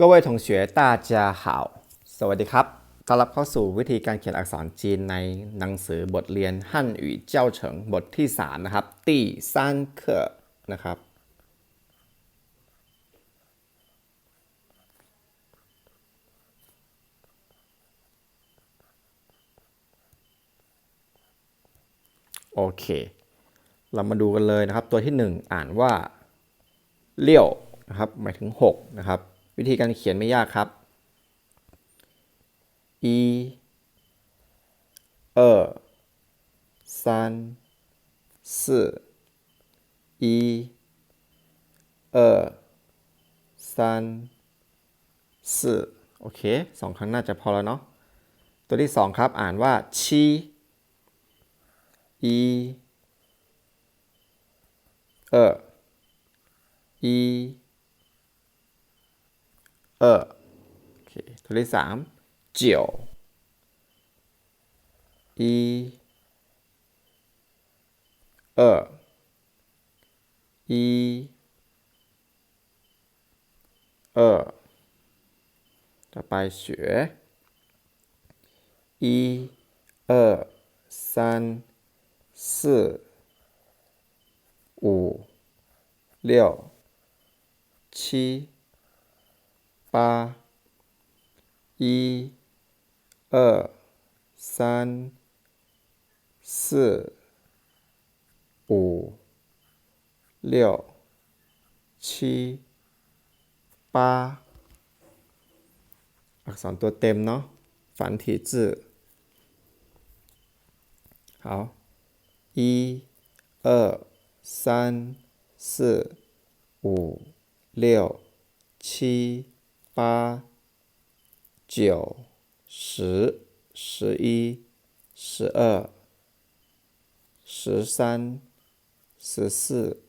各位同学大家好สวัสดีครับ ต้อนรับเข้าสู่วิธีการเขียนอักษรจีนในหนังสือบทเรียนฮั่นหยู่เจ้าเฉิงบทที่ 3 นะครับที่三课นะครับ โอเค เรามาดูกันเลยนะครับ ตัวที่ 1 อ่านว่า เลี้ยวนะครับ หมายถึง 6 นะครับ วิธีการเขียนไม่ยากครับ อีออสามสี่อีเออสามสี่โอเคสองครั้งน่าจะพอแล้วเนาะตัวที่สองครับ อ่านว่าชีอีเออ一二โอเคตัวที่สาม九一二一二ต่อไป学一二三四五六七 八一二三四五六七八อักษรตัวเต็มเนาะ繁体字好一二三四五六七 八九十十一十二十三十四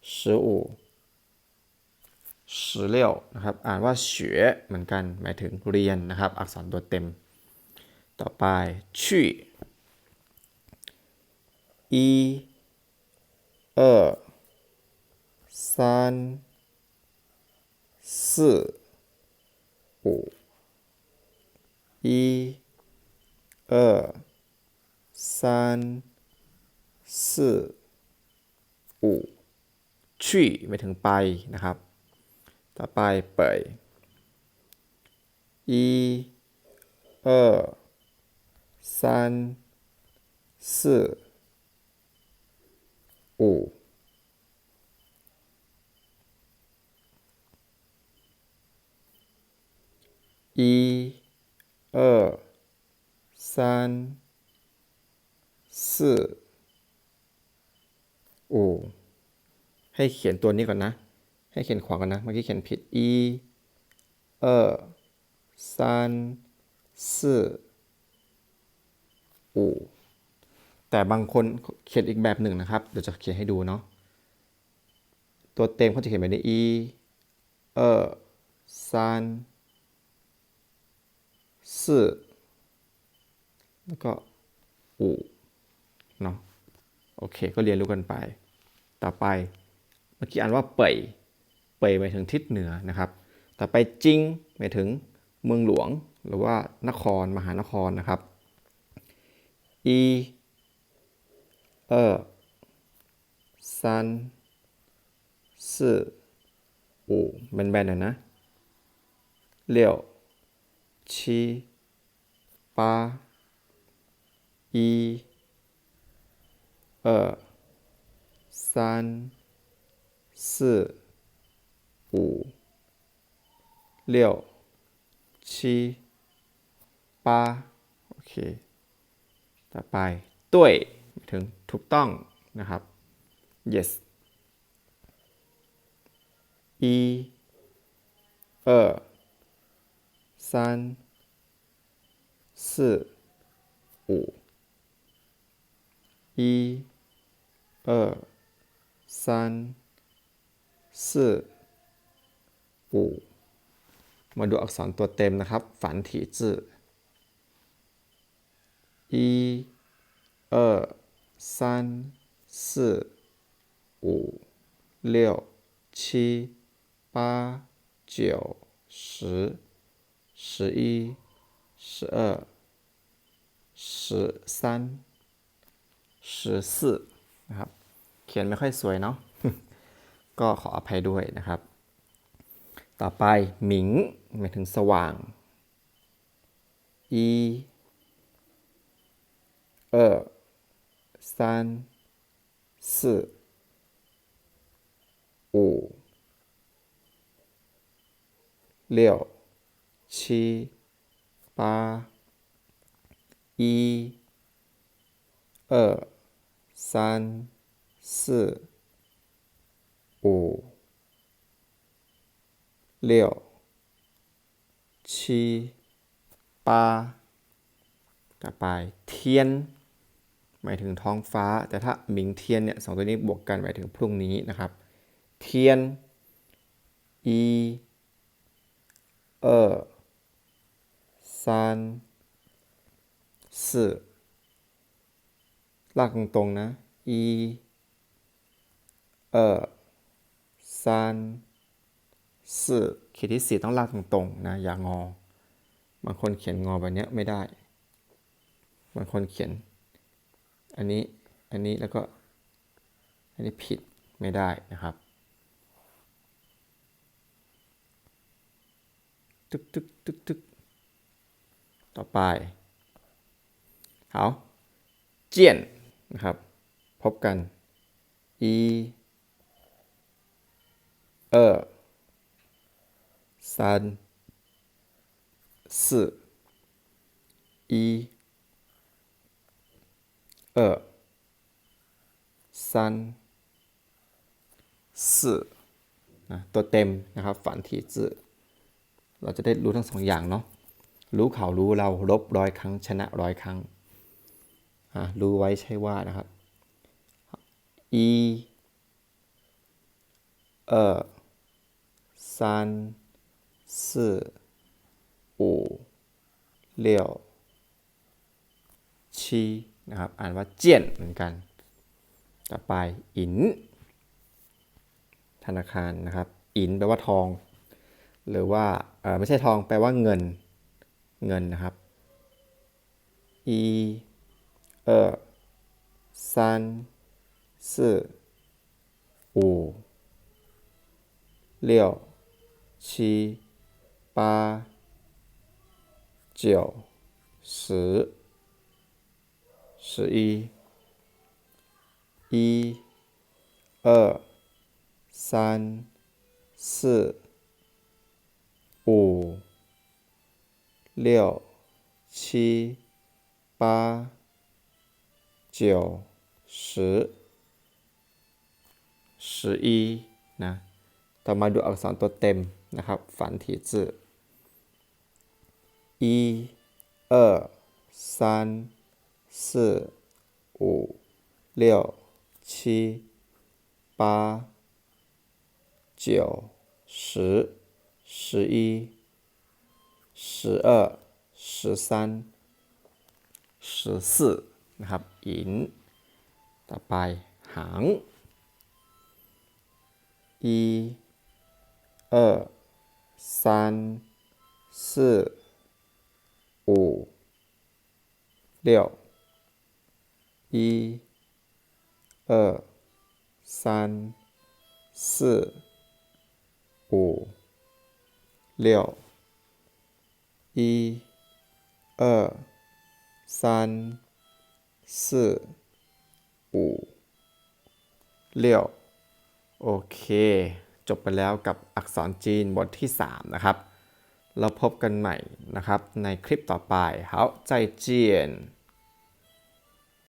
十五十六นะครับอ่านว่าเฉวเหมือนกันหมายถึงเรียนนะครับ อักษรตัวเต็ม ต่อไปชี่一二三四 五一二三四五ชี่หมายถึงไปนะครับ ต่อไปเปิด一二三四五 一二三四五ให้เขียนตัวนี้ก่อนนะ ให้เขียนขวาก่อนนะ เมื่อกี้เขียนผิด一二三四五แต่บางคนเขียนอีกแบบหนึ่งนะครับ เดี๋ยวจะเขียนให้ดูเนาะ ตัวเต็มเขาจะเขียนแบบนี้一二三 สี่แล้วก็อูเนาะโอเคก็เรียนรู้กันไป ต่อไปเมื่อกี้อ่านว่าเป่ยเป่ยหมายถึงทิศเหนือนะครับ ต่อไปจิงหมายถึงเมืองหลวงหรือว่านครมหานครนะครับอีเออสามสี่五แบนๆหน่อยนะเลี้ยวชี 八一二三四五六七八โอเค ต่อไปด้วยหมายถึงถูกต้องนะครับ yes 一二三 四五一二三四五มาดูอักษรตัวเต็มนะครับ ฝันถีจื่อ一二三四五六七八九 十十一十二 十三十四นะครับ เขียนไม่ค่อยสวยเนาะ ก็ขออภัยด้วยนะครับ ต่อไปหมิงหมายถึงสว่าง อีเออ三四五六七八 一二三四五六七八ต่อไปเทียน หมายถึงท้องฟ้า แต่ถ้าหมิงเทียนเนี่ยสองตัวนี้บวกกันหมายถึงพรุ่งนี้นะครับ เทียนอีเออ三 สี่ลากตรงๆนะอีเออสามสี่ขีดที่สี่ต้องลากตรงๆนะอย่างอ บางคนเขียนงอแบบนี้ไม่ได้ บางคนเขียน อันนี้ อันนี้แล้วก็ อันนี้ผิดไม่ได้นะครับตึกตึกตึกตึกต่อไป เอาเจียนนะครับ พบกันอีเออ三四一二三四นะตัวเต็มนะครับ ฝันถีจื่อเราจะได้รู้ทั้งสองอย่างเนาะ รู้เขารู้เราลบร้อยครั้ง ชนะร้อยครั้งอ่ะ รู้ไว้ใช่ว่านะครับ อีเออสามสี่ห้าหกชีนะครับ อ่านว่าเจียนเหมือนกัน ต่อไปอิน ธนาคารนะครับ อินแปลว่าทอง หรือว่าไม่ใช่ทองแปลว่าเงิน เงินนะครับอี 二三四五六七八九十十一一二三四五六七八九十十一นะ ต่อมาดูอักษรตัวเต็มนะครับ ฝันถีจื่อ一二三四五六七八九十十一十二十三十四 นะครับ อิน ต่อไป หาง 一、二、三、四、五、六。一、二、三、四、五、六。一、二、三、 四五เลี้ยวโอเค จบไปแล้วกับอักษรจีนบทที่ 3 นะครับ เราพบกันใหม่นะครับในคลิปต่อไปเขาใจเจียน